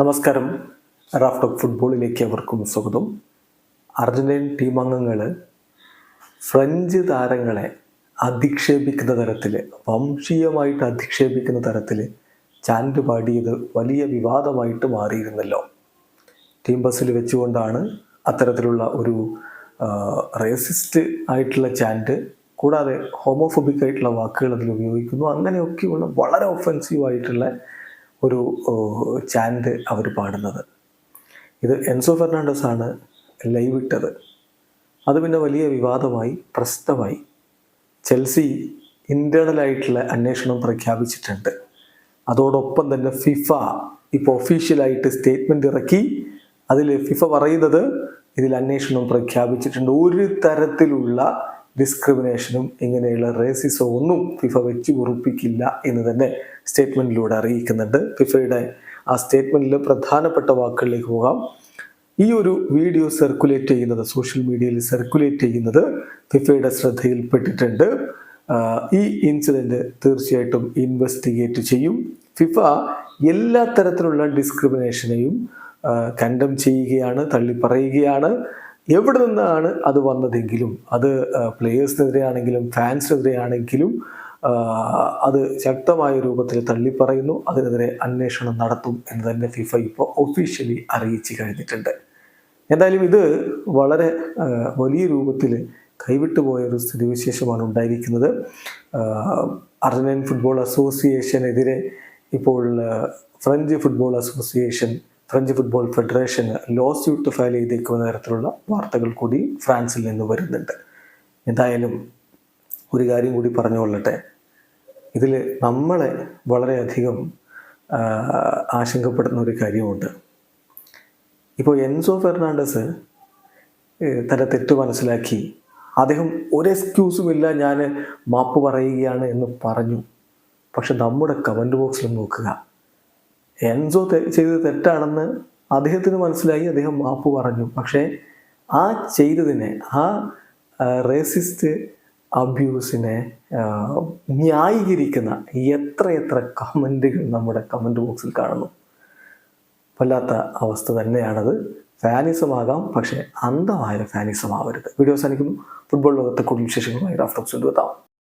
നമസ്കാരം. റാഫ്റ്റോക്ക് ഫുട്ബോളിലേക്ക് അവർക്കും സ്വാഗതം. അർജന്റീൻ ടീം അംഗങ്ങൾ ഫ്രഞ്ച് താരങ്ങളെ അധിക്ഷേപിക്കുന്ന തരത്തിൽ വംശീയമായിട്ട് അധിക്ഷേപിക്കുന്ന തരത്തിൽ ചാൻഡ് പാടിയത് വലിയ വിവാദമായിട്ട് മാറിയിരുന്നല്ലോ. ടീം ബസ്സിൽ വെച്ചുകൊണ്ടാണ് അത്തരത്തിലുള്ള ഒരു റേസിസ്റ്റ് ആയിട്ടുള്ള ചാൻഡ് കൂടാതെ ഹോമോഫോബിക് ആയിട്ടുള്ള വാക്കുകൾ അതിൽ ഉപയോഗിക്കുന്നു. അങ്ങനെയൊക്കെയുള്ള വളരെ ഒഫെൻസീവ് ആയിട്ടുള്ള ഒരു ചാൻഡ് അവർ പാടുന്നത്. ഇത് എൻസോ ഫെർണാണ്ടസ് ആണ് ലൈവ് ഇട്ടത്. അത് പിന്നെ വലിയ വിവാദമായി പ്രശ്നമായി ചെൽസി ഇന്റേണലായിട്ടുള്ള അന്വേഷണം പ്രഖ്യാപിച്ചിട്ടുണ്ട്. അതോടൊപ്പം തന്നെ ഫിഫ ഇപ്പോൾ ഒഫീഷ്യലായിട്ട് സ്റ്റേറ്റ്മെന്റ് ഇറക്കി. അതിൽ ഫിഫ പറയുന്നത് ഇതിൽ അന്വേഷണം പ്രഖ്യാപിച്ചിട്ടുണ്ട്. ഒരു തരത്തിലുള്ള ഡിസ്ക്രിമിനേഷനും ഇങ്ങനെയുള്ള റേസിസോ ഒന്നും ഫിഫ വെച്ച് ഉറപ്പിക്കില്ല എന്ന് തന്നെ സ്റ്റേറ്റ്മെന്റിലൂടെ അറിയിക്കുന്നുണ്ട്. ഫിഫയുടെ ആ സ്റ്റേറ്റ്മെന്റിൽ പ്രധാനപ്പെട്ട വാക്കുകളിലേക്ക് പോകാം. ഈ ഒരു വീഡിയോ സർക്കുലേറ്റ് ചെയ്യുന്നത് സോഷ്യൽ മീഡിയയിൽ സർക്കുലേറ്റ് ചെയ്യുന്നത് ഫിഫയുടെ ശ്രദ്ധയിൽപ്പെട്ടിട്ടുണ്ട്. ഈ ഇൻസിഡന്റ് തീർച്ചയായിട്ടും ഇൻവെസ്റ്റിഗേറ്റ് ചെയ്യും. ഫിഫ എല്ലാ തരത്തിലുള്ള ഡിസ്ക്രിമിനേഷനെയും കണ്ടം ചെയ്യുകയാണ് തള്ളി പറയുകയാണ് എവിടെ നിന്നാണ് അത് വന്നതെങ്കിലും അത് പ്ലേയേഴ്സിനെതിരെയാണെങ്കിലും ഫാൻസിനെതിരെയാണെങ്കിലും അത് ശക്തമായ രൂപത്തിൽ തള്ളിപ്പറയുന്നു. അതിനെതിരെ അന്വേഷണം നടത്തും എന്ന് തന്നെ ഫിഫ ഇപ്പോൾ ഒഫീഷ്യലി അറിയിച്ചു കഴിഞ്ഞിട്ടുണ്ട്. എന്തായാലും ഇത് വളരെ വലിയ രൂപത്തിൽ കൈവിട്ടു പോയ ഒരു സ്ഥിതിവിശേഷമാണ് ഉണ്ടായിരിക്കുന്നത്. അർജന്റീൻ ഫുട്ബോൾ അസോസിയേഷനെതിരെ ഇപ്പോൾ French football association French football federation lawsuit file ചെയ്തേക്കുന്ന തരത്തിലുള്ള വാർത്തകൾ കൂടി ഫ്രാൻസിൽ നിന്ന് വരുന്നുണ്ട്. എന്തായാലും ഒരു കാര്യം കൂടി പറഞ്ഞുകൊള്ളട്ടെ ഇതിൽ നമ്മളെ വളരെയധികം ആശങ്കപ്പെടുന്ന ഒരു കാര്യമുണ്ട്. ഇപ്പോൾ എൻസോ ഫെർണാണ്ടസ് തന്റെ തെറ്റ് മനസ്സിലാക്കി അദ്ദേഹം ഒരു എക്സ്ക്യൂസും ഇല്ല ഞാൻ മാപ്പ് പറയുകയാണ് എന്ന് പറഞ്ഞു. പക്ഷെ നമ്മുടെ കമന്റ് ബോക്സിൽ നോക്കുക. എൻസോ ചെയ്തത് തെറ്റാണെന്ന് അദ്ദേഹത്തിന് മനസ്സിലായി അദ്ദേഹം മാപ്പ് പറഞ്ഞു. പക്ഷേ ആ ചെയ്തതിനെ ആ റേസിസ്റ്റ് അബ്യൂസിനെ ന്യായീകരിക്കുന്ന എത്രയെത്ര കമന്റുകൾ നമ്മുടെ കമന്റ് ബോക്സിൽ കാണുന്നു. വല്ലാത്ത അവസ്ഥ തന്നെയാണത്. ഫാനിസമാകാം പക്ഷേ അന്ധമായ ഫാനിസം ആവരുത് വീഡിയോ ഫുട്ബോൾ ലോകത്തെ കൂടുതൽ വിശേഷങ്ങളുമായി റാഫ്റ്റോക്സ് കൊണ്ടുവെത്താം